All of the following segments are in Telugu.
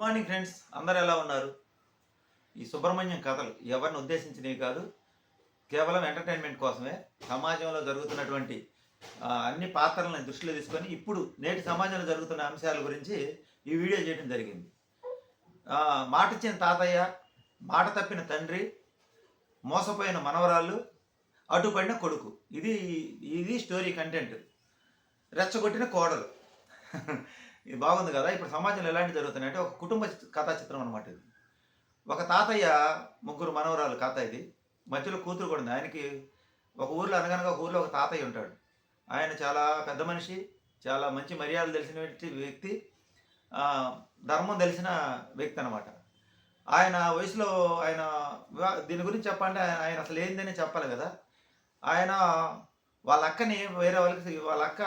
మార్నింగ్ ఫ్రెండ్స్ అందరు ఎలా ఉన్నారు? ఈ సుబ్రహ్మణ్యం కథలు ఎవరిని ఉద్దేశించినవి కాదు కేవలం ఎంటర్టైన్మెంట్ కోసమే. సమాజంలో జరుగుతున్నటువంటి అన్ని పాత్రలను దృష్టిలో తీసుకొని ఇప్పుడు నేటి సమాజంలో జరుగుతున్న అంశాల గురించి ఈ వీడియో చేయడం జరిగింది. ఆ, మాట ఇచ్చిన తాతయ్య మాట తప్పిన తండ్రి మోసపోయిన మనవరాళ్ళు అడ్డుపడిన కొడుకు. ఇది ఇది స్టోరీ కంటెంట్ రెచ్చగొట్టిన కోడలు. ఇది బాగుంది కదా. ఇప్పుడు సమాజంలో ఎలాంటి జరుగుతున్నాయి అంటే ఒక కుటుంబ కథా చిత్రం అనమాట ఇది. ఒక తాతయ్య ముగ్గురు మనవరాలు కథ ఇది. మధ్యలో కూతురు కూడా ఉంది. ఆయనకి ఒక ఊర్లో అనగనగా ఒక ఊర్లో ఒక తాతయ్య ఉంటాడు. ఆయన చాలా పెద్ద మనిషి చాలా మంచి మర్యాదలు తెలిసిన వ్యక్తి ధర్మం తెలిసిన వ్యక్తి అనమాట ఆయన వయసులో ఆయన దీని గురించి చెప్పాలంటే ఆయన- ఆయన అసలు ఏందని చెప్పాలి కదా. ఆయన వాళ్ళ అక్కని వేరే వాళ్ళకి వాళ్ళ అక్క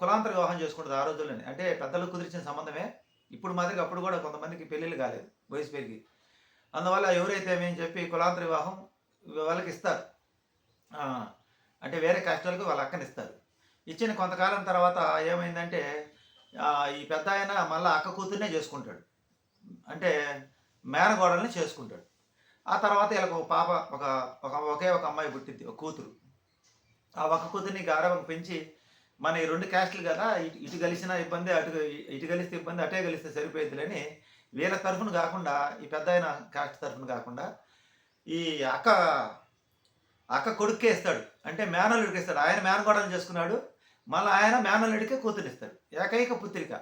కులాంతర వివాహం చేసుకుంటుంది ఆ రోజుల్లోనే. అంటే పెద్దలు కుదిర్చిన సంబంధమే ఇప్పుడు మాదిరిగా అప్పుడు కూడా కొంతమందికి పెళ్ళిళ్ళు కాలేదు వయసు పెరిగి. అందువల్ల ఎవరైతే మేము చెప్పి కులాంతర వివాహం వాళ్ళకి ఇస్తారు అంటే వేరే కాస్టల్కి వాళ్ళ అక్కని ఇస్తారు. ఇచ్చిన కొంతకాలం తర్వాత ఏమైందంటే ఈ పెద్ద ఆయన మళ్ళీ అక్క కూతుర్నే చేసుకుంటాడు. అంటే మేనగోడల్ని చేసుకుంటాడు. ఆ తర్వాత వీళ్ళకి ఒక పాప ఒక ఒక ఒకే ఒక అమ్మాయి పుట్టింది ఒక కూతురు. ఆ ఒక కూతుర్ని గారవం పెంచి మన ఈ రెండు క్యాస్ట్లు కదా ఇటు కలిసిన ఇబ్బంది అటు ఇటు కలిస్తే ఇబ్బంది అటే కలిస్తే సరిపోయిందిలని వీళ్ళ తరఫున కాకుండా ఈ పెద్ద ఆయన కాస్ట్ తరఫున కాకుండా ఈ అక్క అక్క కొడుక్కే ఇస్తాడు. అంటే మేనల్లుడికి ఇస్తాడు. ఆయన మేనగోడలు చేసుకున్నాడు. మళ్ళీ ఆయన మేనల్లుడికే కూతురు ఇస్తాడు. ఏకైక పుత్రిక.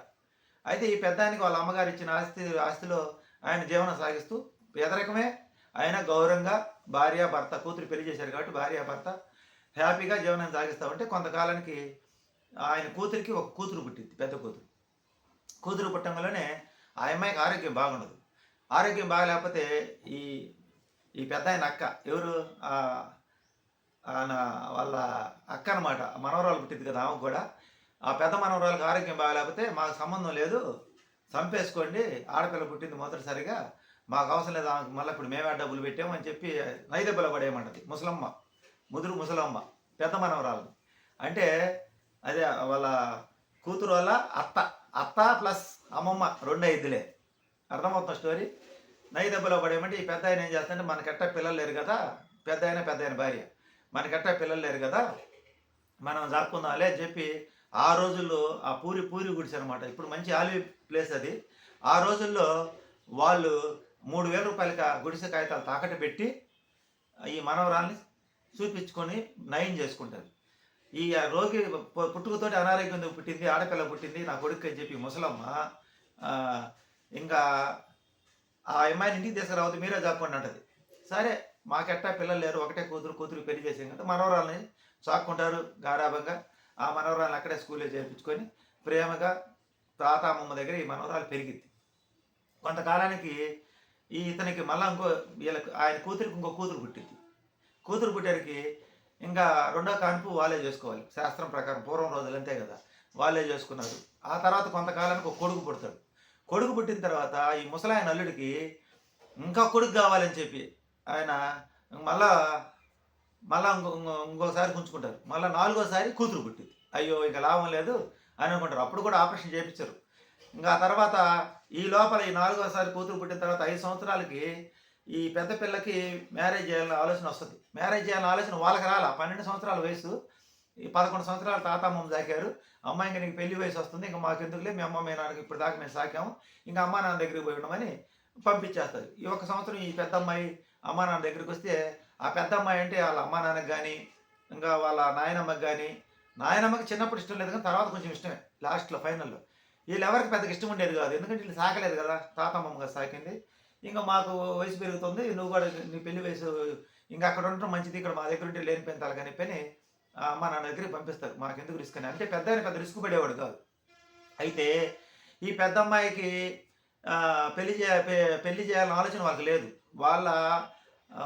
అయితే ఈ పెద్దానికి వాళ్ళ అమ్మగారు ఇచ్చిన ఆస్తి ఆస్తిలో ఆయన జీవనం సాగిస్తూ పేదరికమే. ఆయన గౌరవంగా భార్య భర్త కూతురు పెళ్ళి చేశారు కాబట్టి భార్య భర్త హ్యాపీగా జీవనం సాగిస్తూ ఉంటే కొంతకాలానికి ఆయన కూతురికి ఒక కూతురు పుట్టింది పెద్ద కూతురు. కూతురు పుట్టంలోనే ఆ అమ్మాయికి ఆరోగ్యం బాగుండదు. ఆరోగ్యం బాగలేకపోతే ఈ ఈ పెద్ద ఆయన అక్క ఎవరు? ఆయన వాళ్ళ అక్క అనమాట మనవరాలు పుట్టింది కదా ఆమె కూడా. ఆ పెద్ద మనవరాలకు ఆరోగ్యం బాగలేకపోతే మాకు సంబంధం లేదు చంపేసుకోండి ఆడపిల్ల పుట్టింది మొదటిసారిగా మాకు అవసరం లేదు ఆమెకు మళ్ళీ ఇప్పుడు మేమే డబ్బులు పెట్టామని చెప్పి నైదెబ్బల పడేయమంటది ముసలమ్మ ముదురు ముసలమ్మ పెద్ద మనవరాలు అంటే అదే వాళ్ళ కూతురు వల్ల అత్త అత్త ప్లస్ అమ్మమ్మ రెండు ఐదులే అర్థమవుతున్న స్టోరీ నై దెబ్బలో పడేమంటే ఈ పెద్ద ఆయన ఏం చేస్తాడంటే మనకెట్ట పిల్లలు లేరు కదా పెద్ద ఆయన పెద్ద ఆయన భార్య. మనకెట్ట పిల్లలు లేరు కదా మనం జాక్కుందాంలే అని చెప్పి ఆ రోజుల్లో ఆ పూరి పూరి గుడిసి అనమాట ఇప్పుడు మంచి ఆలివ్ ప్లేస్ అది. ఆ రోజుల్లో వాళ్ళు మూడు వేల రూపాయలకి ఆ గుడిసె కాగితాలు తాకట్టు పెట్టి ఈ మనవరాల్ని చూపించుకొని నయం చేసుకుంటారు. ఈ రోగి పుట్టుకతోటి అనారోగ్యం పుట్టింది ఆడపిల్ల పుట్టింది నా కొడుకు అని చెప్పి ముసలమ్మ ఇంకా ఆ అమ్మాయిని ఇంటికి తీసుకురావద్దు మీరే జాక్కోండి అంటది. సరే మాకెట్టా పిల్లలు లేరు ఒకటే కూతురు కూతురు పెళ్ళి చేసాం కదా మనవరాలని చాక్కుంటారు గారాభంగా. ఆ మనవరాలను అక్కడే స్కూల్లో చేర్పించుకొని ప్రేమగా తాత అమ్మమ్మ దగ్గర ఈ మనవరాలు పెరిగింది కొంతకాలానికి ఈ ఇతనికి మళ్ళా ఇంకో వీళ్ళకి ఆయన కూతురికి ఇంకో కూతురు పుట్టింది కూతురు పుట్టేరికి ఇంకా రెండో కాన్పు వాళ్ళే చేసుకోవాలి. శాస్త్రం ప్రకారం పూర్వం రోజులు అంతే కదా. వాళ్ళే చేసుకున్నారు. ఆ తర్వాత కొంతకాలానికి ఒక కొడుకు పుడతాడు. కొడుకు పుట్టిన తర్వాత ఈ ముసలాయన అల్లుడికి ఇంకా కొడుకు కావాలని చెప్పి ఆయన మళ్ళా మళ్ళా ఇంకో ఇంకో- ఇంకోసారి గుంజుకుంటారు. మళ్ళీ నాలుగోసారి కూతురు పుట్టింది. అయ్యో ఇంకా లాభం లేదు అని అనుకుంటారు. అప్పుడు కూడా ఆపరేషన్ చేయించారు. ఇంకా ఆ తర్వాత ఈ లోపల ఈ నాలుగోసారి కూతురు పుట్టిన తర్వాత ఐదు సంవత్సరాలకి ఈ పెద్ద పిల్లకి మ్యారేజ్ చేయాలని ఆలోచన వస్తుంది. మ్యారేజ్ చేయాలని ఆలోచన వాళ్ళకి రాలా. పన్నెండు సంవత్సరాల వయసు. ఈ పదకొండు సంవత్సరాలు తాతమ్మ దాకారు. అమ్మాయి ఇంకా నీకు పెళ్ళి వయసు వస్తుంది. ఇంకా మాకు ఎందుకులే మీ అమ్మ మీ నాన్నకి ఇప్పుడు దాకా మేము సాకాము. ఇంకా అమ్మా నాన్న దగ్గరికి పోయి ఉండమని పంపించేస్తారు. ఈ ఒక సంవత్సరం ఈ పెద్ద అమ్మాయి అమ్మా నాన్న దగ్గరికి వస్తే ఆ పెద్ద అమ్మాయి అంటే వాళ్ళ అమ్మా నాన్నకి కానీ ఇంకా వాళ్ళ నాయనమ్మకి కానీ నాయనమ్మకి చిన్నప్పుడు ఇష్టం లేదు కానీ తర్వాత కొంచెం ఇష్టమే. లాస్ట్లో ఫైనల్లో. వీళ్ళు ఎవరికి పెద్దగా ఇష్టం ఉండేది కాదు. ఎందుకంటే వీళ్ళు సాకలేదు కదా. తాత సాకింది. ఇంకా మాకు వయసు పెరుగుతుంది నువ్వు కూడా నీ పెళ్ళి వయసు ఇంకా అక్కడ ఉండటం మంచిది ఇక్కడ మా దగ్గర ఉంటే లేని పెంతాలి కానీ పని అమ్మ నాన్న దగ్గరికి పంపిస్తారు. మాకు ఎందుకు రిస్క్ అని. అంటే పెద్ద పెద్ద రిస్క్ పడేవాడు కాదు. అయితే ఈ పెద్ద అమ్మాయికి పెళ్ళి చే పెళ్ళి చేయాలని ఆలోచన వాళ్ళకి లేదు. వాళ్ళ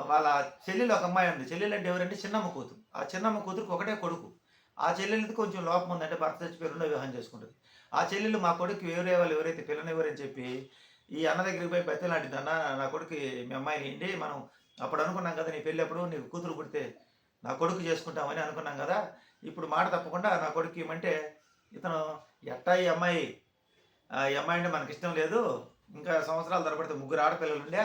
వాళ్ళ చెల్లెలు ఒక అమ్మాయి ఉంది. చెల్లెలు అంటే ఎవరంటే చిన్నమ్మ కూతురు. ఆ చిన్నమ్మ కూతురుకి ఒకటే కొడుకు. ఆ చెల్లెలకి కొంచెం లోపం ఉందంటే భర్త చచ్చిపోయి రెండో వివాహం చేసుకుంటుంది. ఆ చెల్లెలు మా కొడుకు ఎవరే వాళ్ళు ఎవరైతే పిల్లనివ్వరని చెప్పి ఈ అన్న దగ్గరికి పోయి బతిలాంటిది అన్న నా కొడుకు మీ అమ్మాయిని ఏంటి? మనం అప్పుడు అనుకున్నాం కదా నీ పెళ్ళి అప్పుడు నీకు కూతురు పుడితే నా కొడుకు చేసుకుంటామని అనుకున్నాం కదా ఇప్పుడు మాట తప్పకుండా నా కొడుకు ఏమంటే ఇతను ఎట్టా ఈ అమ్మాయి? ఆ, ఈ అమ్మాయి అంటే మనకి ఇష్టం లేదు. ఇంకా సంవత్సరాలు తరబడితే ముగ్గురు ఆడపిల్లలు ఉండే.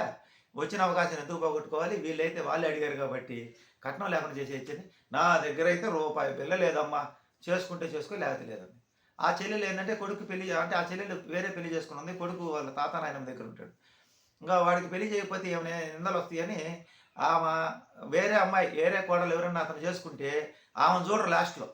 వచ్చిన అవకాశం ఎందుకు పోగొట్టుకోవాలి? వీళ్ళైతే వాళ్ళే అడిగారు కాబట్టి కట్నం లేకుండా చేసేయచ్చని నా దగ్గర అయితే రూపాయి పిల్ల లేదమ్మా. చేసుకుంటే చేసుకో లేకపోతే లేదండి ఆ చెల్లెలు ఏంటంటే కొడుకు పెళ్ళి అంటే ఆ చెల్లెలు వేరే పెళ్ళి చేసుకుని ఉంది కొడుకు వాళ్ళ తాత నాయనమ్మ దగ్గర ఉంటాడు. ఇంకా వాడికి పెళ్ళి చేయకపోతే ఏమైనా నిందలు వస్తాయని ఆమె వేరే అమ్మాయి వేరే కోడలు ఎవరైనా అతను చేసుకుంటే ఆమెను చూడరు లాస్ట్లో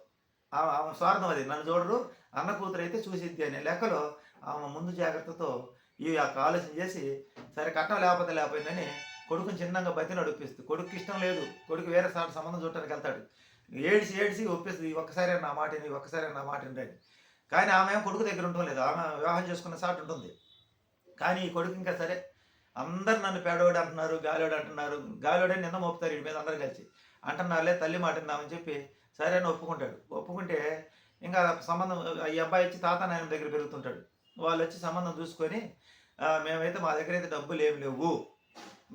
ఆమె ఆమె స్వార్థం అది. నన్ను చూడరు అన్న కూతురు అయితే చూసిద్ది అనే లెక్కలో ఆమె ముందు జాగ్రత్తతో ఈ యొక్క ఆలోచన చేసి సరే కట్నం లేకపోతే లేకపోయిందని కొడుకుని చిన్నంగా బతి నడిపిస్తుంది కొడుకు ఇష్టం లేదు. కొడుకు వేరే సార్ సంబంధం చూడటానికి వెళ్తాడు. ఏడిసి ఏడిసి ఒప్పిస్తుంది. ఒక్కసారి నా మాట ఒక్కసారి నా మాట అని. కానీ ఆమె ఏం కొడుకు దగ్గర ఉండటం లేదు. ఆమె వివాహం చేసుకున్న సాటి ఉంటుంది. కానీ ఈ కొడుకు ఇంకా సరే అందరు నన్ను పేడోడు అంటున్నారు గాలివాడు అంటున్నారు. గాలివాడని నిన్న మోపుతారు వీడి మీద అందరు కలిసి. అంటున్నారులే తల్లి మాట చెప్పి సరే అని ఒప్పుకుంటాడు. ఒప్పుకుంటే ఇంకా సంబంధం ఈ అబ్బాయి వచ్చి తాత నాయన దగ్గర పెరుగుతుంటాడు. వాళ్ళు వచ్చి సంబంధం చూసుకొని మేమైతే మా దగ్గర అయితే డబ్బులు ఏమి లేవు.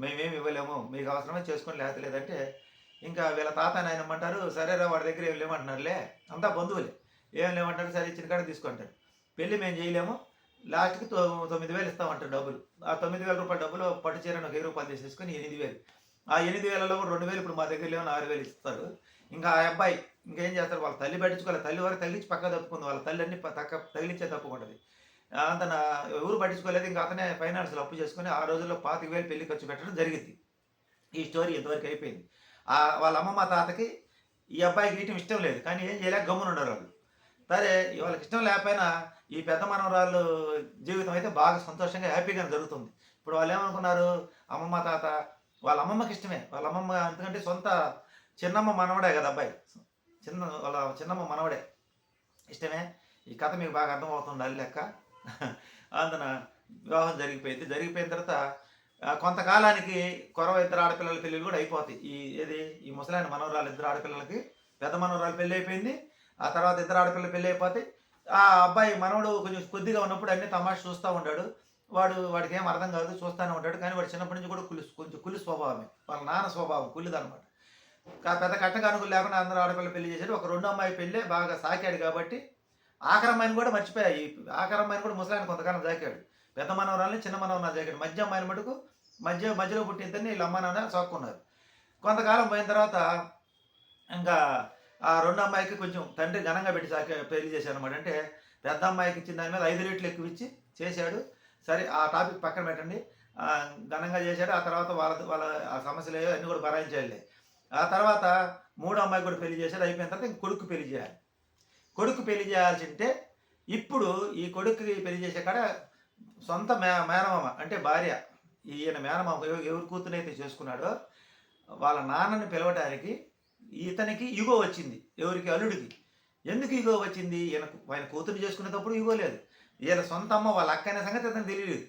మేమేమి ఇవ్వలేము. మీకు అవసరమే చేసుకొని లేకపోతే లేదంటే ఇంకా వీళ్ళ తాత నాయనమ్మంటారు సరేరా వాడి దగ్గర ఏం లేమంటున్నారులే అంతా బంధువులే. ఏం లేమంటారు సరే ఇచ్చిన కాడ తీసుకుంటారు. పెళ్ళి మేము చేయలేము. లాస్ట్కి తొమ్మిది వేలు ఇస్తామంటారు డబ్బులు. ఆ తొమ్మిది వేల రూపాయల డబ్బులు పట్టు చీరను ఒక వెయ్యి రూపాయలు తీసేసుకొని ఎనిమిది వేలు. ఆ ఎనిమిది వేలలో కూడా రెండు వేలు ఇప్పుడు మా దగ్గర లేవని ఆరు వేలు ఇస్తారు. ఇంకా ఆ అబ్బాయి ఇంకేం చేస్తారు? వాళ్ళ తల్లి పట్టించుకోవాలి. తల్లి వరకు తగిలించి పక్క తప్పుకుంది. వాళ్ళ తల్లి అన్ని తక్క తగిలించే తప్పుకుంటుంది అంత ఎవరు పట్టించుకోలేదు. ఇంకా అతనే ఫైనాన్స్లో అప్పు చేసుకొని ఆ రోజుల్లో పాతిక వేలు పెళ్ళి ఖర్చు పెట్టడం జరిగింది. ఈ స్టోరీ ఇంతవరకు అయిపోయింది. ఆ వాళ్ళ మా తాతకి ఈ అబ్బాయికి గీయటం ఇష్టం లేదు. కానీ ఏం చేయలేక గమ్మున ఉండరు వాళ్ళు. సరే వాళ్ళకి ఇష్టం లేకపోయినా ఈ పెద్ద మనవరాళ్ళు జీవితం అయితే బాగా సంతోషంగా హ్యాపీగా జరుగుతుంది. ఇప్పుడు వాళ్ళు ఏమనుకున్నారు అమ్మమ్మ తాత వాళ్ళ అమ్మమ్మకి ఇష్టమే వాళ్ళ అమ్మమ్మ ఎందుకంటే సొంత చిన్నమ్మ మనవడే కదా అబ్బాయి. చిన్న వాళ్ళ చిన్నమ్మ మనవడే. ఇష్టమే? ఈ కథ మీకు బాగా అర్థమవుతుంది అది లెక్క. అందున వివాహం జరిగిపోయింది. జరిగిపోయిన తర్వాత కొంతకాలానికి కొరవ ఇద్దరు ఆడపిల్లల పెళ్ళిళ్ళు కూడా అయిపోతాయి. ఈ ఏది? ఈ ముసలాయన మనవరాలు ఇద్దరు ఆడపిల్లలకి పెద్ద మనవరాలు పెళ్ళి అయిపోయింది. ఆ తర్వాత ఇద్దరు ఆడపిల్ల పెళ్ళి అయిపోతే ఆ అబ్బాయి మనవడు కొంచెం కొద్దిగా ఉన్నప్పుడు అన్ని తమాషా చూస్తూ ఉంటాడు. వాడు వాడికి ఏం అర్థం కాదు చూస్తూనే ఉంటాడు. కానీ వాడు చిన్నప్పటి నుంచి కూడా కులి కొంచెం కులి స్వభావమే. వాళ్ళ నాన్న స్వభావం కులిదనమాట పెద్ద కట్టగా కట్టకానుకలు లేకుండా అందరూ ఆడపిల్ల పెళ్ళి చేశాడు ఒక రెండో అమ్మాయి పెళ్ళే బాగా సాకాడు కాబట్టి ఆఖరమ్మాయిని కూడా మర్చిపోయాయి. ఆఖరమ్మాయిని కూడా ముసలాయన కొంతకాలం జాకాడు పెద్ద మనవరాలని చిన్న మనవరాలు జాకాడు మధ్య అమ్మాయిని మటుకు మధ్య మధ్యలో పుట్టిందని వీళ్ళు వీళ్ళ అమ్మ నాన్న సాక్కున్నారు. కొంతకాలం పోయిన తర్వాత ఇంకా ఆ రెండు అమ్మాయికి కొంచెం తండ్రి ఘనంగా పెట్టి సాకి పెళ్ళి చేశాడు అనమాట అంటే పెద్ద అమ్మాయికి ఇచ్చిన దాని మీద ఐదు రేట్లు ఎక్కువ ఇచ్చి చేశాడు. సరే ఆ టాపిక్ పక్కన పెట్టండి. ఘనంగా చేశాడు. ఆ తర్వాత వాళ్ళ వాళ్ళ ఆ సమస్యలు ఏవో అన్నీ కూడా భరాయించాలి ఆ తర్వాత మూడో అమ్మాయి కూడా పెళ్ళి చేశాడు. అయిపోయిన తర్వాత ఇంక కొడుకు పెళ్ళి చేయాలి. కొడుకు పెళ్ళి చేయాల్సి ఉంటే ఇప్పుడు ఈ కొడుకుకి పెళ్ళి చేసే కాడ సొంత మే మేనమామ అంటే భార్య ఈయన మేనమామ ఎవరు కూతునైతే చేసుకున్నాడో వాళ్ళ నాన్నని పిలవడానికి ఇతనికి ఇగో వచ్చింది ఎవరికి? అల్లుడికి. ఎందుకు ఇగో వచ్చింది? ఈయన ఆయన కూతురు చేసుకునేటప్పుడు ఇగో లేదు. ఈయన సొంత అమ్మ వాళ్ళ అక్క అనే సంగతి అతను తెలియలేదు.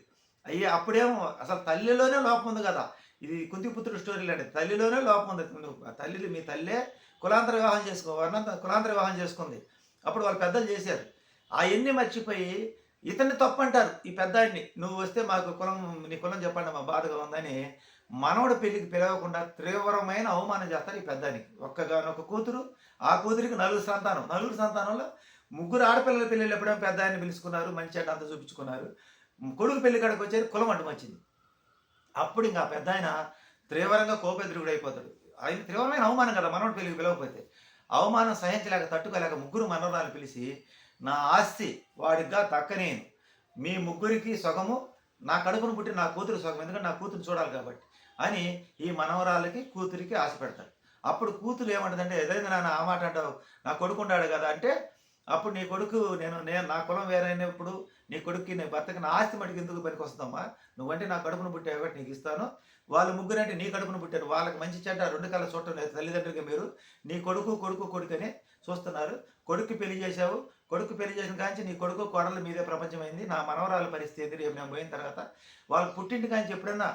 అయ్యే అప్పుడేమో అసలు తల్లిలోనే లోపం ఉంది కదా. ఇది కుంతిపుత్రుడు స్టోరీ లాంటి తల్లిలోనే లోపం ఉంది. తల్లి మీ తల్లే కులాంతర వివాహం చేసుకో వర్ణంత కులాంతర వివాహం చేసుకుంది. అప్పుడు వాళ్ళు పెద్దలు చేశారు. అవన్నీ మర్చిపోయి ఇతన్ని తప్పు అంటారు ఈ పెద్దాడిని నువ్వు వస్తే మాకు కులం నీ కులం చెప్పండి మా బాధగా ఉందని మనవడు పెళ్ళికి పిలవకుండా తీవ్రమైన అవమానం చేస్తారు ఈ పెద్దానికి. ఒక్కగానొక్క కూతురు ఆ కూతురికి నలుగురు సంతానం. నలుగురు సంతానంలో ముగ్గురు ఆడపిల్లల పెళ్ళిళ్ళు ఎప్పుడేమో పెద్ద ఆయన్ని పిలుచుకున్నారు మంచి చెడ్డ అంతా చూపించుకున్నారు. కొడుకు పెళ్ళి కాడికి వచ్చేది కులం అడ్డం వచ్చింది. అప్పుడు ఇంకా పెద్ద ఆయన తీవ్రంగా కోపెదురుగుడు అయిపోతాడు. ఆయన తీవ్రమైన అవమానం కదా మనవడు పెళ్ళికి పిలవకపోతే. అవమానం సహించలేక తట్టుకోలేక ముగ్గురు మనవరాలు పిలిచి నా ఆస్తి వాడిగా తక్కనేను మీ ముగ్గురికి సగము నా కడుపును పుట్టి నా కూతురు సొగం ఎందుకంటే నా కూతురు చూడాలి కాబట్టి. అని ఈ మనవరాలకి కూతురికి ఆశ పెడతాడు అప్పుడు కూతురు ఏమంటుందంటే ఏదైనా నాన్న ఆ మాట అంటావు. నా కొడుకు కదా అంటే అప్పుడు నీ కొడుకు నేను నేను నా కులం వేరైనప్పుడు నీ కొడుక్కి నీ భర్తకి నా ఆస్తి మటుకు ఎందుకు పనికి వస్తుందమ్మా నువ్వంటే నా కడుపును పుట్టావు కాబట్టి నీకు ఇస్తాను. వాళ్ళు ముగ్గురు అంటే నీ కడుపును పుట్టారు. వాళ్ళకి మంచి చెడ్డ రెండు కళ్ళ చూడటం లేదు తల్లిదండ్రులకి మీరు. నీ కొడుకు కొడుకు కొడుకని చూస్తున్నారు. కొడుకు పెళ్ళి చేశావు. కొడుకు పెళ్ళి చేసిన కాంచి నీ కొడుకు కోడలు మీదే ప్రపంచమైంది. నా మనవరాల పరిస్థితి రేపు నేను పోయిన తర్వాత వాళ్ళు పుట్టింటి కాంచి ఎప్పుడైనా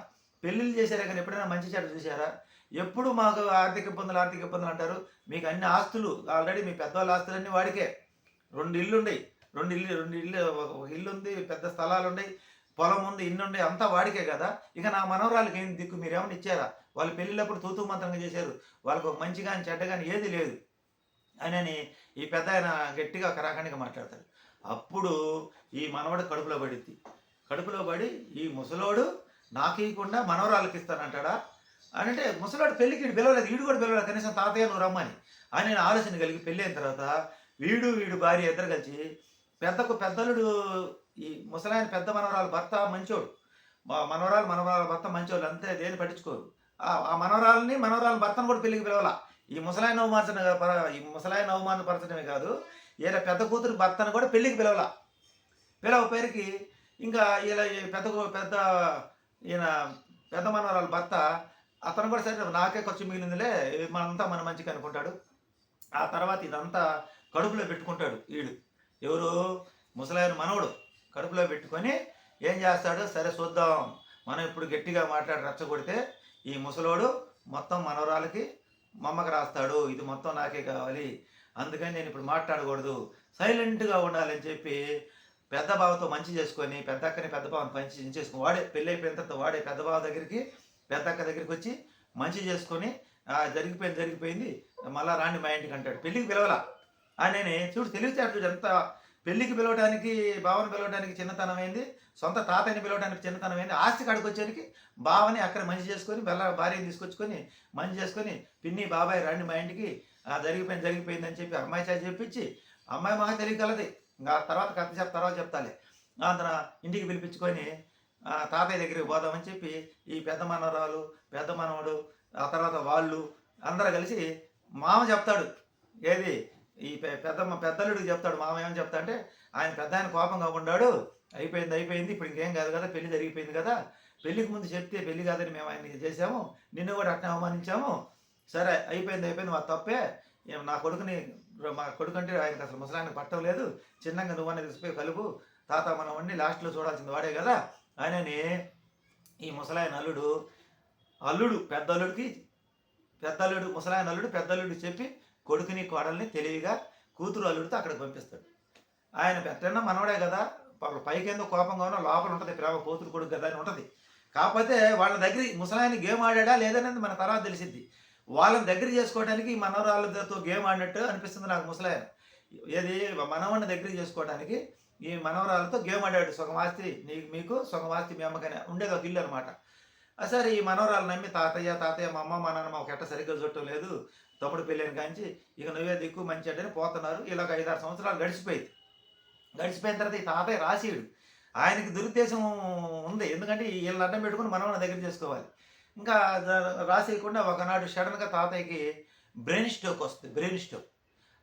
పెళ్ళిళ్ళు చేశారా కానీ ఎప్పుడైనా మంచి చెడ్డ చూశారా? ఎప్పుడు మాకు ఆర్థిక ఇబ్బందులు ఆర్థిక ఇబ్బందులు అంటారు. మీకు అన్ని ఆస్తులు ఆల్రెడీ మీ పెద్దవాళ్ళ ఆస్తులన్నీ వాడికే. రెండు ఇల్లు రెండు ఇల్లు రెండు ఇల్లు ఒక ఇల్లు ఉంది పెద్ద స్థలాలు ఉన్నాయి పొలం ఉంది ఇల్లు ఉండే అంతా వాడికే కదా. ఇక నా మనవరాలకి ఏం దిక్కు? మీరు ఏమైనా ఇచ్చారా? వాళ్ళు పెళ్ళిళ్ళప్పుడు తూతూ మంత్రంగా చేశారు. వాళ్ళకు ఒక మంచి కానీ చెడ్డ కానీ ఏది లేదు. అని ఈ పెద్ద ఆయన గట్టిగా కరాఖండిగా మాట్లాడతారు అప్పుడు ఈ మనవడు కడుపులో పడిద్ది. కడుపులో పడి ఈ ముసలోడు నాకు ఇవ్వకుండా మనవరాలకి ఇస్తానంటాడా? అని అంటే ముసలోడు పెళ్ళికి పిలవలేదు వీడు కూడా పిలవలేదు కనీసం తాతయ్య నువ్వు రమ్మని. అని నేను ఆలోచన కలిగి పెళ్ళి అయిన తర్వాత వీడు వీడు భార్య ఇద్దరు కలిసి పెద్దకు పెద్దలుడు ఈ ముసలాయన పెద్ద మనవరాలు భర్త మంచోడు. మా మనవరాలు మనవరాల భర్త మంచోళ్ళు అంతే దేని పట్టించుకోరు. ఆ ఆ మనవరాలని మనవరాల భర్తను కూడా పెళ్ళికి పిలవాల? ఈ ముసలాయన అవమానన ఈ ముసలాయన అవమానపరచడమే కాదు. ఈయన పెద్ద కూతురు భర్తను కూడా పెళ్ళికి పిలవాల. పిలవ పేరుకి ఇంకా ఇలా ఈ పెద్ద పెద్ద ఈయన పెద్ద మనవరాల భర్త అతను కూడా సరే నాకే ఖర్చు మిగిలిందిలే మనంతా మన మంచిగా అనుకుంటాడు. ఆ తర్వాత ఇదంతా కడుపులో పెట్టుకుంటాడు వీడు ఎవరు? ముసలాయన మనవడు. కడుపులో పెట్టుకొని ఏం చేస్తాడు? సరే చూద్దాం. మనం ఇప్పుడు గట్టిగా మాట్లాడి రచ్చగొడితే ఈ ముసలోడు మొత్తం మనవరాలకి మా అమ్మకి రాస్తాడు ఇది మొత్తం నాకే కావాలి అందుకని నేను ఇప్పుడు మాట్లాడకూడదు సైలెంట్గా ఉండాలని చెప్పి పెద్ద బావతో మంచి చేసుకొని పెద్ద అక్కని పెద్ద బావని మంచి చేసుకుని వాడే పెళ్ళి అయిపోయిన తర్వాత వాడే పెద్ద బావ దగ్గరికి పెద్ద అక్క దగ్గరికి వచ్చి మంచి చేసుకొని జరిగిపోయింది జరిగిపోయింది మళ్ళా రాండి మా ఇంటికి అంటాడు. పెళ్ళికి పిలవలా. అని చూడు తెలివితేటలు ఎంత పెళ్ళికి పిలవడానికి బావని పిలవడానికి చిన్నతనం అయింది. సొంత తాతయ్యని పిలవడానికి చిన్నతనం అయింది. ఆస్తి కాడికి వచ్చేసరికి బావని అక్కడ మంచి చేసుకొని బెల్ల భార్యని తీసుకొచ్చుకొని మంచి చేసుకొని పిన్ని బాబాయ్ రండి మా ఇంటికి జరిగిపోయింది జరిగిపోయింది అని చెప్పి అమ్మాయి చేసి చెప్పించి అమ్మాయి మహా తెలియగలది ఇంకా తర్వాత కథ చెప్ తర్వాత చెప్తాలే. అందున ఇంటికి పిలిపించుకొని ఆ, తాతయ్య దగ్గరికి పోదామని చెప్పి ఈ పెద్ద మనవరాలు పెద్ద మనవడు ఆ తర్వాత వాళ్ళు అందరూ కలిసి మామ చెప్తాడు. ఏది? ఈ పెద్దమ్మ పెద్దలుడికి చెప్తాడు మామ ఏమని చెప్తా అంటే ఆయన పెద్ద ఆయన కోపంగా ఉన్నాడు అయిపోయింది అయిపోయింది ఇప్పుడు ఇంకేం కాదు కదా పెళ్ళి జరిగిపోయింది కదా పెళ్ళికి ముందు చెప్తే పెళ్ళి కాదని మేము ఆయన చేసాము నిన్ను కూడా అట్నే అవమానించాము సరే అయిపోయింది అయిపోయింది మా తప్పే నా కొడుకుని మా కొడుకు అంటే ఆయనకి అసలు ముసలాయనకు పట్టం లేదు చిన్నగా అనేది తీసిపోయి కలుపు తాత మనం వండి లాస్ట్లో చూడాల్సింది వాడే కదా ఆయనని ఈ ముసలాయన అల్లుడు అల్లుడు పెద్ద అల్లుడికి పెద్ద అల్లుడు ముసలాయన అల్లుడు పెద్ద అల్లుడు చెప్పి కొడుకుని కోడల్ని తెలివిగా కూతురు అల్లుడితో అక్కడికి పంపిస్తాడు. ఆయన పెద్దన్న మనవడే కదా పాపం పైకేందో కోపంగా ఉన్న లోపల ఉంటుంది ప్రేమ కూతురు కొడుకు కదా అని ఉంటుంది. కాకపోతే వాళ్ళ దగ్గర ముసలాయన గేమ్ ఆడాడా లేదనేది మన తర్వాత తెలిసిద్ది. వాళ్ళని దగ్గర చేసుకోవడానికి ఈ మనవరాళ్ళతో గేమ్ ఆడినట్టు అనిపిస్తుంది నాకు ముసలాయన. ఏది? మనవడిని దగ్గర చేసుకోవడానికి ఈ మనవరాలతో గేమ్ ఆడాడు. సుఖమాస్తి నీకు మీకు సుఖమాస్తి ఆస్తి మీ అమ్మకనే ఉండేది ఒక ఇల్లు అనమాట. సరే ఈ మనవరాలు నమ్మి తాతయ్య తాతయ్య మా అమ్మ మా నాన్న మా ఎట్ట సరిగ్గా చుట్టం లేదు. తమ్ముడు పెళ్ళైన కాంచి ఇక నువ్వే దిక్కు మంచి అంటే పోతున్నారు. ఇలాగ ఐదారు సంవత్సరాలు గడిచిపోయింది. గడిచిపోయిన తర్వాత ఈ తాతయ్య రాసేడు ఆయనకి దురుద్దేశం ఉంది. ఎందుకంటే వీళ్ళని అడ్డం పెట్టుకుని మనం దగ్గర చేసుకోవాలి. ఇంకా రాసేయకుండా ఒకనాడు సడన్గా తాతయ్యకి బ్రెయిన్ స్ట్రోక్ వస్తుంది. Brain stroke.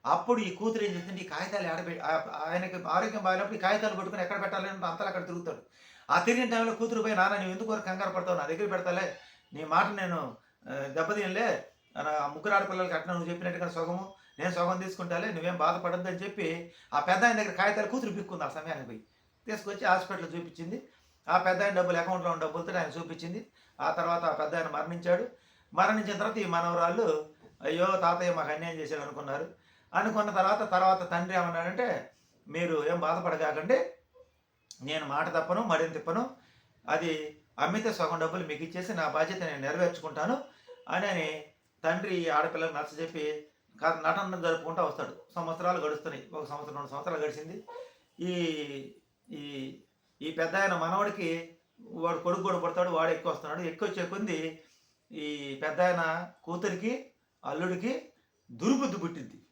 అప్పుడు ఈ కూతురు ఏం చేస్తుంది? ఈ కాగితాలు ఆడబె ఆ- ఆయనకి ఆరోగ్యం బాగాలేనప్పుడు ఈ కాగితాలు పట్టుకుని ఎక్కడ పెట్టాలి అంటే అంతా అక్కడ తిరుగుతాడు. ఆ తిరిగిన టైంలో కూతురు పోయి నాన్న నువ్వు ఎందుకు వరకు కంగారు పడతావు? నా దగ్గర పెడతాలే. నీ మాట నేను ఆ, ముగ్గురు ఆడపిల్లలకి అట్లా నువ్వు చెప్పినట్టుగా సగము నేను సగం తీసుకుంటాలే నువ్వేం బాధపడద్దు అని చెప్పి ఆ పెద్ద ఆయన దగ్గర కాగితాలు కూతురు పిక్కుంది ఆ సమయానికి పోయి. తీసుకొచ్చి హాస్పిటల్ చూపించింది. ఆ పెద్ద ఆయన డబ్బులు అకౌంట్లో ఉన్న డబ్బులతో ఆయన చూపించింది. ఆ తర్వాత ఆ పెద్ద ఆయన మరణించాడు. మరణించిన తర్వాత ఈ మనవరాళ్ళు అయ్యో తాతయ్య మాకు అన్యాయం చేశాడు అనుకున్నారు. అనుకున్న తర్వాత తర్వాత తండ్రి ఏమన్నాడంటే మీరు ఏం బాధపడగాకండి నేను మాట తప్పను మడిని తిప్పను అది అమ్మితే సగం డబ్బులు మీకు ఇచ్చేసి నా బాధ్యత నేను నెరవేర్చుకుంటాను అని అని తండ్రి ఆడపిల్లకి నచ్చ చెప్పి నటన జరుపుకుంటూ వస్తాడు. సంవత్సరాలు గడుస్తున్నాయి. ఒక సంవత్సరం రెండు సంవత్సరాలు గడిచింది. ఈ ఈ ఈ పెద్ద ఆయన మనవడికి వాడు కొడుకు కూడా పడతాడు వాడు ఎక్కువ వస్తున్నాడు. ఎక్కువ వచ్చే కొంది ఈ పెద్ద ఆయన కూతురికి అల్లుడికి దుర్బుద్ధి పుట్టింది.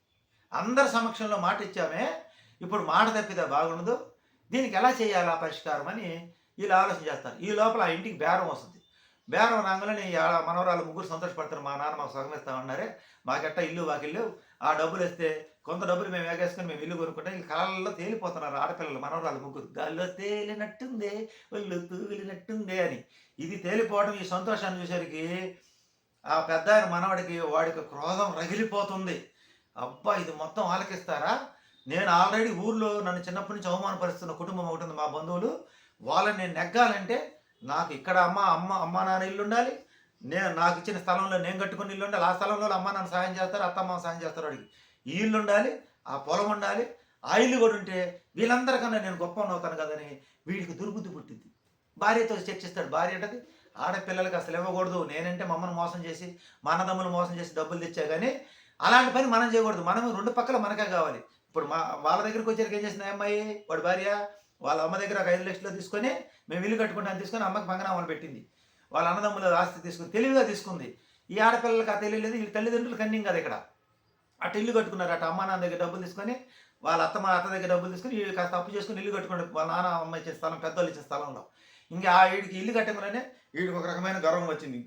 అందరి సమక్షంలో మాట ఇచ్చామే. ఇప్పుడు మాట తప్పితే బాగుండదు. దీనికి ఎలా చేయాలా పరిష్కారం అని వీళ్ళు ఆలోచన చేస్తారు. ఈ లోపల ఆ ఇంటికి బేరం వస్తుంది. బేరం రాగానే మనవరాలు ముగ్గురు సంతోషపడతారు. మా నాన్న మాకు సగం ఉన్నారే. మాకెట్ట ఇల్లు వాకిల్లు ఆ డబ్బులు ఇస్తే కొంత డబ్బులు మేము వేగేసుకుని మేము ఇల్లు కొనుక్కుంటే ఈ కళల్లో తేలిపోతున్నారు ఆడపిల్లలు మనవరాలు ముగ్గురు. గాల్లో తేలినట్టుందే ఒళ్ళు తూలినట్టుందే అని. ఇది తేలిపోవడం ఈ సంతోషాన్ని చూసేసరికి ఆ పెద్ద మనవాడికి మనవడికి వాడికి క్రోధం రగిలిపోతుంది. అబ్బా ఇది మొత్తం ఆలకిస్తారా? నేను ఆల్రెడీ ఊర్లో నన్ను చిన్నప్పటి నుంచి అవమానపరుస్తున్న కుటుంబం ఒకటి ఉంది మా బంధువులు. వాళ్ళని నేను నెగ్గాలంటే నాకు ఇక్కడ అమ్మ అమ్మ అమ్మ నాన్న ఇల్లు ఉండాలి. నేను నాకు ఇచ్చిన స్థలంలో నేను కట్టుకుని ఇల్లు ఉండాలి. ఆ స్థలంలో అమ్మ నాన్న సాయం చేస్తారు అత్తమ్మ సాయం చేస్తారు వాడికి ఈ ఇల్లు ఉండాలి ఆ పొలం ఉండాలి ఆ ఇల్లు కూడా ఉంటే వీళ్ళందరికన్నా నేను గొప్ప అవుతాను కదని వీడికి దుర్బుద్ధి పుట్టింది. భార్యతో చర్చిస్తాడు. భార్య అంటది ఆడపిల్లలకి అసలు ఇవ్వకూడదు. నేనంటే మమ్మల్ని మోసం చేసి మా అన్నదమ్ములు మోసం చేసి డబ్బులు తెచ్చా కానీ అలాంటి పని మనం చేయకూడదు. మనం రెండు పక్కల మనకే కావాలి. ఇప్పుడు మా వాళ్ళ దగ్గరికి వచ్చాక ఏం చేసింది అమ్మాయి? వాడి భార్య వాళ్ళ అమ్మ దగ్గర ఒక ఐదు లక్షలు తీసుకొని మేము ఇల్లు కట్టుకుంటాను తీసుకొని అమ్మకి పంగనామాలు పెట్టింది. వాళ్ళ అన్నదమ్ముల ఆస్తి తీసుకుని తెలివిగా తీసుకుంది. ఈ ఆడపిల్లలకి ఆ తెలియలేదు వీళ్ళ తల్లిదండ్రులు కన్నింగ్ కదా ఇక్కడ. అటు ఇల్లు కట్టుకున్నారు అటు అమ్మ నాన్న దగ్గర డబ్బులు తీసుకొని వాళ్ళ అత్త మా అత్త దగ్గర డబ్బులు తీసుకొని వీళ్ళు కాస్త అప్పు చేసుకుని ఇల్లు కట్టుకున్నారు వాళ్ళ నాన్న అమ్మ ఇచ్చే స్థలం పెద్దోళ్ళు ఇచ్చే స్థలంలో. ఇంకా ఆ వీడికి ఇల్లు కట్టకుండానే వీడికి ఒక రకమైన గర్వం వచ్చింది.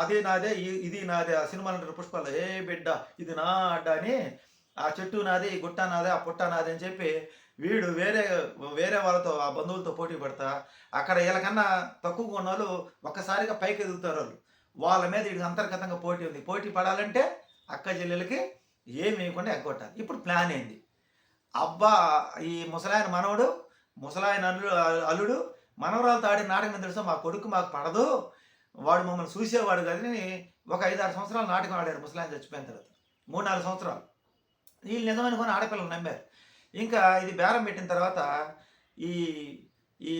అదే నాదే ఇది నాదే ఆ సినిమాలు అంటారు పుష్పాలు ఏ బిడ్డ ఇది నా అడ్డ అని ఆ చెట్టు నాదే ఈ గుట్ట నాదే ఆ పుట్ట నాదే అని చెప్పి వీడు వేరే వేరే వాళ్ళతో ఆ బంధువులతో పోటీ పడతా అక్కడ వీళ్ళకన్నా తక్కువగా ఉన్న వాళ్ళు ఒక్కసారిగా పైకి ఎదుగుతారు వాళ్ళు. వాళ్ళ మీద వీడికి అంతర్గతంగా పోటీ ఉంది. పోటీ పడాలంటే అక్క చెల్లెలకి ఏమి వేయకుండా ఎగ్గొట్టాలి. ఇప్పుడు ప్లాన్ ఏంది? అబ్బా ఈ ముసలాయన మనవడు ముసలాయన అల్లుడు అల్లుడు మనవరాలతో ఆడిన నాటకం తెలుసా? మా కొడుకు మాకు పడదు. వాడు మమ్మల్ని చూసేవాడు కానీ ఒక ఐదు ఆరు సంవత్సరాలు నాటకం ఆడారు ముసలాయన చచ్చిపోయిన తర్వాత. మూడు నాలుగు సంవత్సరాలు. వీళ్ళు నిజమనుకొని ఆడపిల్లలు నమ్మారు. ఇంకా ఇది బేరం పెట్టిన తర్వాత ఈ ఈ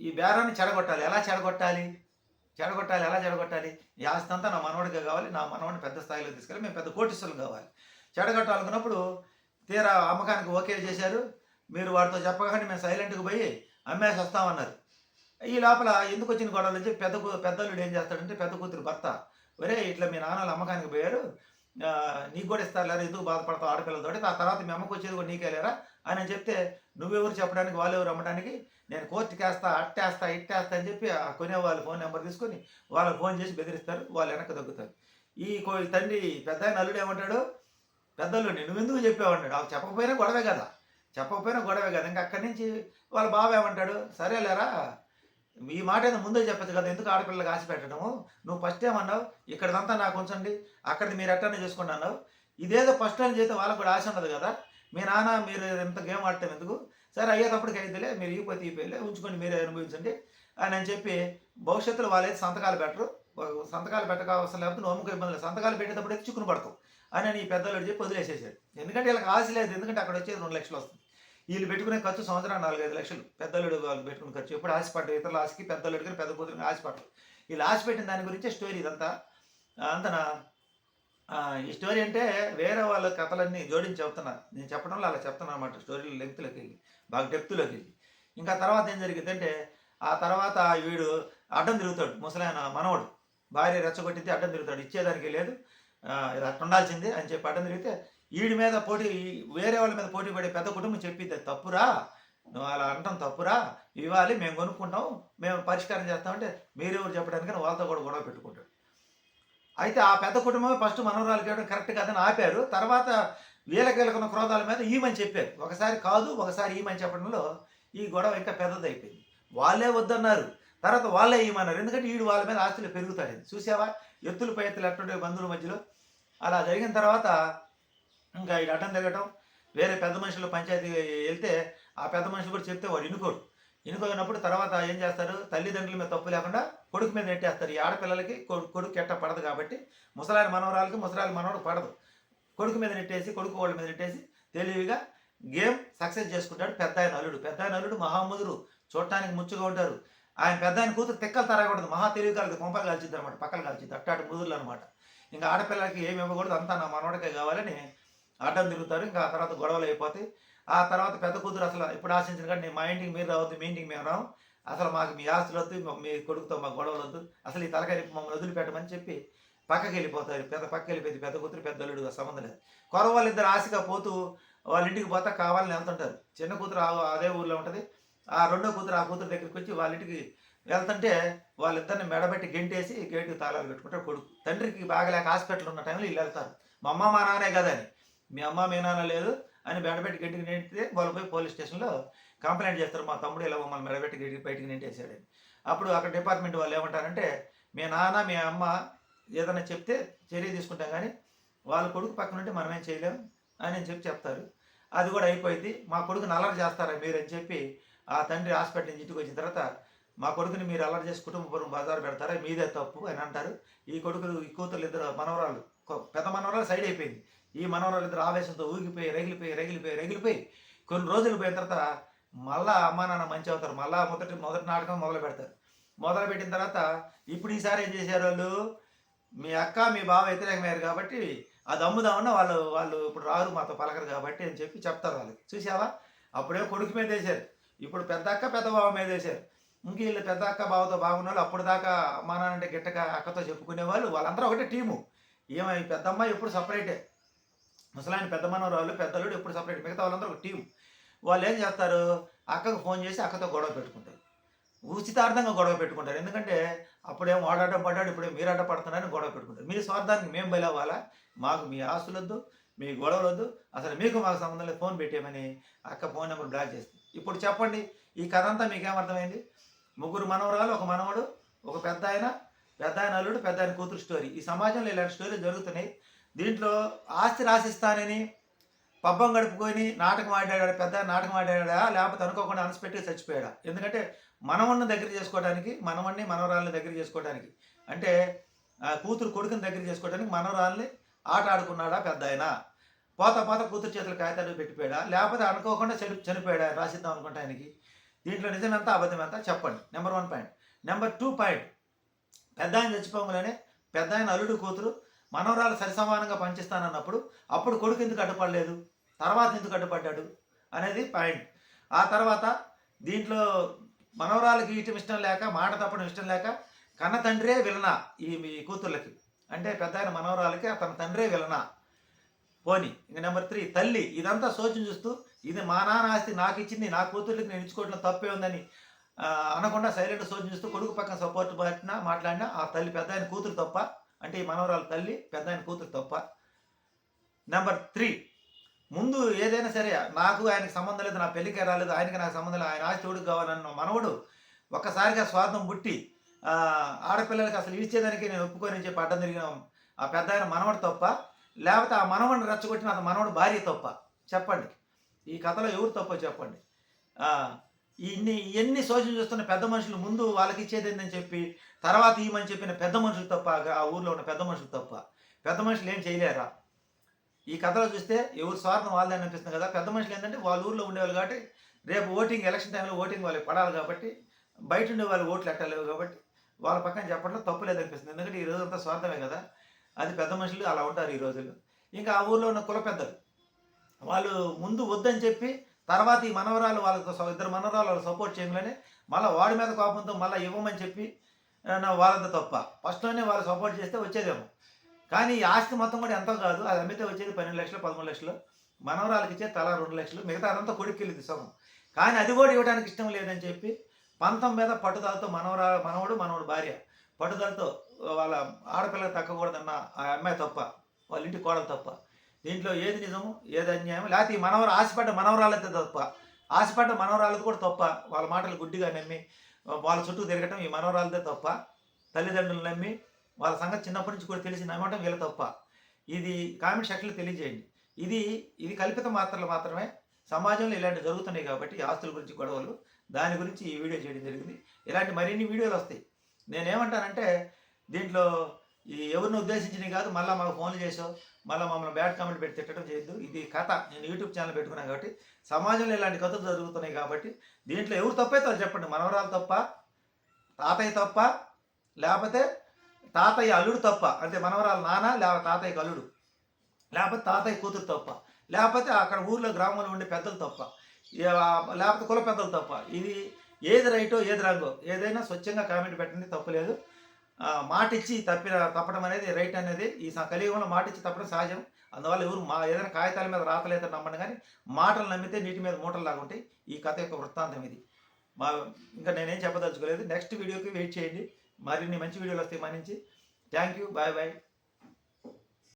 ఈ బేరాన్ని చెడగొట్టాలి. ఎలా చెడగొట్టాలి? చెడగొట్టాలి ఎలా చెడగొట్టాలి? ఈ ఆస్తి అంతా నా మనవడిగా కావాలి నా మనవడిని పెద్ద స్థాయిలో తీసుకెళ్ళి మేము పెద్ద కోటిస్తులు కావాలి. చెడగొట్టాలనుకున్నప్పుడు తీరా అమ్మకానికి ఓకే చేశారు. మీరు వాడితో చెప్పగానే మేము సైలెంట్కి పోయి అమ్మేసి వస్తామన్నారు. ఈ లోపల ఎందుకు వచ్చిన గొడవలు అని చెప్పి పెద్ద కూ- ఏం చేస్తాడంటే పెద్ద కూతురు భర్త ఒరే ఇట్లా మీ నాన్నలు అమ్మకానికి పోయారు. నీకు కూడా ఇస్తారు లేరా? ఎందుకు బాధపడతావు ఆడపిల్లలతోటి? ఆ తర్వాత మీ అమ్మకు వచ్చేది కూడా నీకే లేరా? అని చెప్తే నువ్వెవరు చెప్పడానికి వాళ్ళు ఎవరు అమ్మడానికి నేను కోర్టుకేస్తా అట్టేస్తా ఇట్టేస్తా అని చెప్పి ఆ కొనే వాళ్ళ ఫోన్ నెంబర్ తీసుకొని వాళ్ళకి ఫోన్ చేసి బెదిరిస్తారు వాళ్ళు వెనక్కి తగ్గుతారు. ఈ కో- తండ్రి పెద్ద నల్లుడు అల్లుడు ఏమంటాడు? నువ్వు నువ్వెందుకు చెప్పావన్నాడు ఆ చెప్పకపోయినా గొడవే కదా. చెప్పకపోయినా గొడవే కదా. ఇంకా అక్కడి నుంచి వాళ్ళ బాబు ఏమంటాడు? సరేలేరా ఈ మాట ఏదో ముందే చెప్పచ్చు కదా ఎందుకు ఆడపిల్లలు ఆశ పెట్టడము? నువ్వు ఫస్ట్ ఏమన్నావు? ఇక్కడదంతా నాకు ఉంచండి అక్కడిది మీరు ఎట్టనే చేసుకోండి అన్నావు. ఇదేదో ఫస్ట్ అని చేస్తే వాళ్ళకి కూడా ఆశ ఉండదు కదా. మీ నాన్న మీరు ఎంత గేమ్ ఆడటం ఎందుకు? సరే అయ్యేటప్పటికి అయితేలే మీరు ఈ పోతే ఈ పోయిలే ఉంచుకొని మీరే అనుభవించండి అని అని చెప్పి భవిష్యత్తులో వాళ్ళైతే సంతకాలు పెట్టరు. సంతకాలు పెట్టక అవసరం లేకపోతే నోముకు అమ్ముకో ఇబ్బంది సంతకాలు పెట్టేటప్పుడు అయితే చిక్కును పడతావు అని అని ఈ పెద్దలు చెప్పి వదిలేసేసాడు ఎందుకంటే వీళ్ళకి ఆశ లేదు ఎందుకంటే అక్కడ వచ్చేది రెండు లక్షలు వస్తుంది. వీళ్ళు పెట్టుకునే ఖర్చు సంవత్సరం నాలుగైదు లక్షలు. పెద్దలుడు వాళ్ళు పెట్టుకునే ఖర్చు. ఎప్పుడు ఆశపడ్డారు ఇతరుల ఆశకి పెద్దలుడు కానీ పెద్ద కూతురికి ఆశపడ్డారు వీళ్ళు ఆశ పెట్టిన దాని గురించే స్టోరీ ఇదంతా. అంతనా? ఈ స్టోరీ అంటే వేరే వాళ్ళ కథలన్నీ జోడించి చెప్తున్నా. నేను చెప్పడంలో అలా చెప్తున్నాను అనమాట స్టోరీలు లెంగ్త్లోకి వెళ్ళి బాగా డెప్త్లోకి వెళ్ళి. ఇంకా తర్వాత ఏం జరిగిందంటే ఆ తర్వాత వీడు అడ్డం తిరుగుతాడు. ముసలాయన మనవడు. భార్య రెచ్చగొట్టితే అడ్డం తిరుగుతాడు. ఇచ్చేదానికి లేదు. ఇది అట్ట అని చెప్పి అడ్డం తిరిగితే వీడి మీద పోటీ వేరే వాళ్ళ మీద పోటీ పడే పెద్ద కుటుంబం చెప్పింది తప్పురా నువ్వు అలా అనటం తప్పురా ఇవ్వాలి మేము కొనుక్కుంటాం మేము పరిష్కారం చేస్తామంటే మీరెవరు చెప్పడానికి వాళ్ళతో కూడా గొడవ పెట్టుకుంటాడు. అయితే ఆ పెద్ద కుటుంబం ఫస్ట్ మనవరాలు కేవడం కరెక్ట్ కాదని ఆపారు. తర్వాత వీళ్ళకి క్రోధాల మీద ఈమని చెప్పారు. ఒకసారి కాదు ఒకసారి ఈమని చెప్పడంలో ఈ గొడవ ఇంకా పెద్దదైపోయింది. వాళ్ళే వద్దన్నారు. తర్వాత వాళ్ళే ఈమన్నారు ఎందుకంటే వీడు వాళ్ళ మీద ఆస్తులు పెరుగుతాడు చూసావా? ఎత్తులు పై ఎత్తులు ఎట్టుండే బంధువుల మధ్యలో. అలా జరిగిన తర్వాత ఇంకా ఈ అడ్డం తిరగటం వేరే పెద్ద మనుషులు పంచాయతీ వెళ్తే ఆ పెద్ద మనుషులు కూడా చెప్తే వాడు ఇనుకోడు ఇనుకోనప్పుడు తర్వాత ఏం చేస్తారు? తల్లిదండ్రుల మీద తప్పు లేకుండా కొడుకు మీద నెట్టేస్తారు. ఈ ఆడపిల్లలకి కొడు- కొడుకు ఎట్ట పడదు కాబట్టి ముసలాయన మనవరాలకి ముసలాయన మనవడు పడదు. కొడుకు మీద నెట్టేసి కొడుకు వాళ్ళ మీద నెట్టేసి తెలివిగా గేమ్ సక్సెస్ చేసుకుంటాడు పెద్ద ఆయన అల్లుడు. పెద్ద ఆయన అల్లుడు మహాముదురు. చూడటానికి ముచ్చుగా ఉంటారు. ఆయన పెద్ద ఆయన కూతురు తెక్కలు తరగకూడదు. మహా తెలివి కలదు కొంపలు కాల్చిద్ది అనమాట పక్కలు కాల్చిద్ది అట్టాటి ముదురులు అనమాట ఇంకా ఆడపిల్లలకి ఏమి ఇవ్వకూడదు. అంతా నా మనవడికే కావాలని అడ్డం తిరుగుతారు. ఇంకా ఆ తర్వాత గొడవలు అయిపోతాయి. ఆ తర్వాత పెద్ద కూతురు అసలు ఇప్పుడు ఆశించిన కానీ మా ఇంటికి మీరు రావద్దు మీ ఇంటికి మేము రాము. అసలు మాకు మీ ఆస్తులు వద్దు మీ కొడుకుతో మాకు గొడవలు వద్దు. అసలు ఈ తలకాయ మమ్మల్ని వదిలిపెట్టమని చెప్పి పక్కకి వెళ్ళిపోతారు. పెద్ద పక్కకి వెళ్ళిపోయింది. పెద్ద కూతురు పెద్ద అల్లుడు సంబంధం లేదు. కొర వాళ్ళిద్దరు ఆశగా పోతూ వాళ్ళ ఇంటికి పోతా కావాలని వెళ్తుంటారు. చిన్న కూతురు ఆ- అదే ఊర్లో ఉంటుంది. ఆ రెండో కూతురు ఆ కూతురు దగ్గరికి వచ్చి వాళ్ళ ఇంటికి వెళ్తుంటే వాళ్ళిద్దరిని మెడబెట్టి గెంటేసి గేటుకి తాళాలు పెట్టుకుంటారు కొడుకు. తండ్రికి బాగలేక హాస్పిటల్ ఉన్న టైంలో వీళ్ళు వెళ్తారు. మా అమ్మ మా నాన్నే కదా అని మీ అమ్మ మీ నాన్న లేదు అని బెడబెట్టి గట్టికి నెంటితే వాళ్ళు పోయి పోలీస్ స్టేషన్లో కంప్లైంట్ చేస్తారు. మా తమ్ముడు ఇలా మమ్మల్ని మెడబెట్టి గట్టికి బయటికి నెంటేసాడని అప్పుడు అక్కడ డిపార్ట్మెంట్ వాళ్ళు ఏమంటారంటే మీ నాన్న మీ అమ్మ ఏదైనా చెప్తే చర్య తీసుకుంటాం కానీ వాళ్ళ కొడుకు పక్కన ఉంటే మనమేం చేయలేం అని చెప్పి చెప్తారు. అది కూడా అయిపోయింది. మా కొడుకుని నల్లరి చేస్తారా మీరు అని చెప్పి ఆ తండ్రి హాస్పిటల్ నుంచి ఇంటికి వచ్చిన తర్వాత మా కొడుకుని మీరు అల్లరి చేసి కుటుంబం బజారు పెడతారా? మీదే తప్పు అని అంటారు. ఈ కొడుకులు ఈ కూతురు ఇద్దరు మనవరాలు పెద్ద మనవరాలు సైడ్ అయిపోయింది. ఈ మనవరాలు ఇద్దరు ఆవేశంతో ఊగిపోయి రగిలిపోయి రగిలిపోయి రగిలిపోయి కొన్ని రోజులు పోయిన తర్వాత మళ్ళా అమ్మా నాన్న మంచి అవుతారు. మళ్ళా మొదటి మొదటి నాటకం మొదలు పెడతారు. మొదలు పెట్టిన తర్వాత ఇప్పుడు ఈసారి ఏం చేశారు వాళ్ళు? మీ అక్క మీ బావ వ్యతిరేకమయ్యారు కాబట్టి అది అమ్ముదామన్నా వాళ్ళు వాళ్ళు ఇప్పుడు రారు మాతో పలకరు కాబట్టి అని చెప్పి చెప్తారు వాళ్ళు చూసావా అప్పుడే కొడుకు మీద వేశారు. ఇప్పుడు పెద్ద అక్క పెద్ద బావ మీద వేశారు. ఇంక వీళ్ళు పెద్ద అక్క బావతో బాగున్న వాళ్ళు అప్పుడు దాకా అమ్మా నాన్న గిట్టక అక్కతో చెప్పుకునే వాళ్ళు వాళ్ళందరూ ఒకటే టీము. ఏమై పెద్దమ్మ ఎప్పుడు సపరేటే ముసలాయన పెద్ద మనవరాలు పెద్దలుడు ఎప్పుడు సపరేట్ మిగతా వాళ్ళందరూ ఒక టీం వాళ్ళు ఏం చేస్తారు? అక్కకు ఫోన్ చేసి అక్కతో గొడవ పెట్టుకుంటారు. ఉచితార్థంగా గొడవ పెట్టుకుంటారు. ఎందుకంటే అప్పుడేం వాడాట పడ్డాడు ఇప్పుడేం మీరాట పడుతున్నారని గొడవ పెట్టుకుంటారు. మీ స్వార్థానికి మేము బయలవ్వాలా మాకు మీ ఆస్తులొద్దు మీ గొడవలొద్దు. అసలు మీకు మాకు సంబంధం లేదు. ఫోన్ పెట్టేమని అక్క ఫోన్ నెంబర్ బ్లాక్ చేస్తుంది. ఇప్పుడు చెప్పండి ఈ కథ అంతా మీకేమర్థమైంది ముగ్గురు మనవరాలు ఒక మనవడు ఒక పెద్ద ఆయన పెద్ద ఆయన అల్లుడు పెద్ద ఆయన కూతురు స్టోరీ ఈ సమాజంలో ఇలాంటి స్టోరీలు జరుగుతున్నాయి. దీంట్లో ఆస్తి రాసిస్తానని పబ్బం గడుపుకొని నాటకం ఆడాడా పెద్ద నాటకం ఆడాడా లేకపోతే అనుకోకుండా అనసిపెట్టి చచ్చిపోయాడా? ఎందుకంటే మనవన్న దగ్గర చేసుకోవడానికి మనవన్ని మనవరాలని దగ్గర చేసుకోవడానికి అంటే ఆ కూతురు కొడుకుని దగ్గర చేసుకోవడానికి మనవరాల్ని ఆట ఆడుకున్నాడా పెద్ద ఆయన? పోత పోత కూతురు చేతులు కాగితాలు పెట్టిపోయాడా? లేకపోతే అనుకోకుండా చని చనిపోయాడా? రాసిద్దాం అనుకుంటా ఆయనకి? దీంట్లో నిజం ఎంత అబద్ధం ఎంత చెప్పండి. Number one point number two point పెద్ద ఆయన చచ్చిపోగానే పెద్ద ఆయన అల్లుడు కూతురు మనవరాలు సరిసమానంగా పనిచేస్తానన్నప్పుడు అప్పుడు కొడుకు ఎందుకు అడ్డుపడలేదు? తర్వాత ఎందుకు అడ్డుపడ్డాడు? అనేది పాయింట్ ఆ తర్వాత దీంట్లో మనవరాలకి ఇటం ఇష్టం లేక మాట తప్పడం ఇష్టం లేక కన్న తండ్రే విలనా ఈ మీ కూతుర్లకి. అంటే పెద్ద ఆయన మనవరాలకి తన తండ్రే విలనా. పోని. ఇంక నెంబర్ త్రీ తల్లి. ఇదంతా సోచన చూస్తూ ఇది మా నాన్న ఆస్తి నాకు ఇచ్చింది నా కూతుర్లకి నేను ఇచ్చుకోవడం తప్పే ఉందని అనకుండా సైలెంట్ సోచన చూస్తూ కొడుకు పక్కన సపోర్ట్ పట్టినా మాట్లాడినా ఆ తల్లి పెద్ద ఆయన కూతురు తప్ప అంటే ఈ మనవరాలు తల్లి పెద్ద ఆయన కూతురు తప్ప. నెంబర్ త్రీ ముందు ఏదైనా సరే నాకు ఆయనకి సంబంధం లేదు నా పెళ్ళికే రాలేదు ఆయనకి నాకు సంబంధం లేదు ఆయన ఆస్తి ఒడుకు కావాలన్న మనవడు ఒక్కసారిగా స్వార్థం పుట్టి ఆడపిల్లలకి అసలు ఇచ్చేదానికి నేను ఒప్పుకొని చెప్పి అడ్డం తిరిగిన ఆ పెద్ద ఆయన మనవడు తప్ప లేకపోతే ఆ మనవడిని రెచ్చగొట్టిన అతని మనవడు భార్య తప్ప. చెప్పండి. ఈ కథలో ఎవరు తప్పో చెప్పండి. ఇన్ని ఇవన్నీ శోషణ చూస్తున్న పెద్ద మనుషులు ముందు వాళ్ళకి ఇచ్చేది ఏందని చెప్పి తర్వాత ఈమని చెప్పిన పెద్ద మనుషులు తప్ప ఆ ఊర్లో ఉన్న పెద్ద మనుషులు తప్ప. పెద్ద మనుషులు ఏం చేయలేరా? ఈ కథలో చూస్తే ఎవరు స్వార్థం వాళ్ళని అనిపిస్తుంది కదా. పెద్ద మనుషులు ఏంటంటే వాళ్ళ ఊర్లో ఉండేవాళ్ళు కాబట్టి రేపు ఓటింగ్ ఎలక్షన్ టైంలో ఓటింగ్ వాళ్ళకి పడాలి కాబట్టి బయట ఉండే వాళ్ళు ఓట్లు ఎట్టలేవు కాబట్టి వాళ్ళ పక్కన చెప్పడంలో తప్పు లేదనిపిస్తుంది. ఎందుకంటే ఈ రోజంతా స్వార్థమే కదా. అది పెద్ద మనుషులు అలా ఉంటారు ఈ రోజులు ఇంకా ఆ ఊర్లో ఉన్న కుల పెద్దలు వాళ్ళు ముందు వద్దని చెప్పి తర్వాత ఈ మనవరాలు వాళ్ళతో ఇద్దరు మనవరాలు వాళ్ళు సపోర్ట్ చేయగానే మళ్ళీ వాడి మీద కోపంతో మళ్ళీ ఇవ్వమని చెప్పి నా వాళ్ళంతా తప్ప. ఫస్ట్లోనే వాళ్ళు సపోర్ట్ చేస్తే వచ్చేదేమో. కానీ ఈ ఆస్తి మొత్తం కూడా ఎంతో కాదు అది అమ్మితే వచ్చేది పన్నెండు లక్షలు పదమూడు లక్షలు. మనవరాలకి ఇచ్చే తలా రెండు లక్షలు మిగతా అదంతా కొడుకు వెళ్ళింది సగం. కానీ అది కూడా ఇవ్వడానికి ఇష్టం లేదని చెప్పి పంతం మీద పట్టుదలతో మనవరా మనవడు మనవడు భార్య పట్టుదలతో వాళ్ళ ఆడపిల్లకి తగ్గకూడదన్న ఆ అమ్మాయి తప్ప వాళ్ళ ఇంటి కోడలు తప్ప. దీంట్లో ఏది నిజము ఏది అన్యాయం లేకపోతే ఈ మనవరు ఆశపడ్డ మనవరాలైతే తప్ప ఆశపడ్డ మనవరాలది కూడా తప్ప వాళ్ళ మాటలు గుడ్డిగా నమ్మి వాళ్ళ చుట్టూ తిరగటం ఈ మనవరాలదే తప్ప తల్లిదండ్రులు నమ్మి వాళ్ళ సంగతి చిన్నప్పటి నుంచి కూడా తెలిసి నమ్మటం వీళ్ళ తప్ప. ఇది కామెంట్ సెక్షన్లో తెలియజేయండి. ఇది ఇది కల్పిత మాత్రలు మాత్రమే. సమాజంలో ఇలాంటివి జరుగుతున్నాయి కాబట్టి ఆస్తుల గురించి గొడవలు దాని గురించి ఈ వీడియో చేయడం జరిగింది. ఇలాంటి మరిన్ని వీడియోలు వస్తాయి. నేనేమంటానంటే దీంట్లో ఎవరిని ఉద్దేశించినవి కాదు మళ్ళీ మాకు ఫోన్లు చేసావు మళ్ళీ మమ్మల్ని బ్యాడ్ కామెంట్ పెట్టి తిట్టడం చేయొద్దు. ఇది కథ. నేను యూట్యూబ్ ఛానల్ పెట్టుకున్నాను కాబట్టి సమాజంలో ఇలాంటి కథలు జరుగుతున్నాయి కాబట్టి దీంట్లో ఎవరు తప్పైతే చెప్పండి. మనవరాలు తప్ప తాతయ్య తప్ప లేకపోతే తాతయ్య అల్లుడు తప్ప. అంటే మనవరాలు నాన్న లేకపోతే తాతయ్యకి అల్లుడు. లేకపోతే తాతయ్య కూతురు తప్ప. లేకపోతే అక్కడ ఊర్లో గ్రామంలో ఉండే పెద్దలు తప్ప. లేకపోతే కుల పెద్దలు తప్ప. ఇది ఏది రైటో ఏది రాంగో. ఏదైనా స్వచ్ఛంగా కామెంట్ పెట్టండి తప్పులేదు మాట ఇచ్చి తప్పిన తప్పడం అనేది రైట్ అనేది. ఈ స- కలియుగంలో మాట ఇచ్చి తప్పడం సహజం. అందువల్ల ఎవరు మా ఏదైనా కాగితాల మీద రాతలేదని నమ్మండి కానీ మాటలు నమ్మితే నీటి మీద మూటలు లాగుంటాయి ఈ కథ యొక్క వృత్తాంతం ఇది. మా ఇంకా నేనేం చెప్పదలుచుకోలేదు. నెక్స్ట్ వీడియోకి వెయిట్ చేయండి. మరిన్ని మంచి వీడియోలు వస్తాయి మా నుంచి థ్యాంక్ యూ. Bye bye.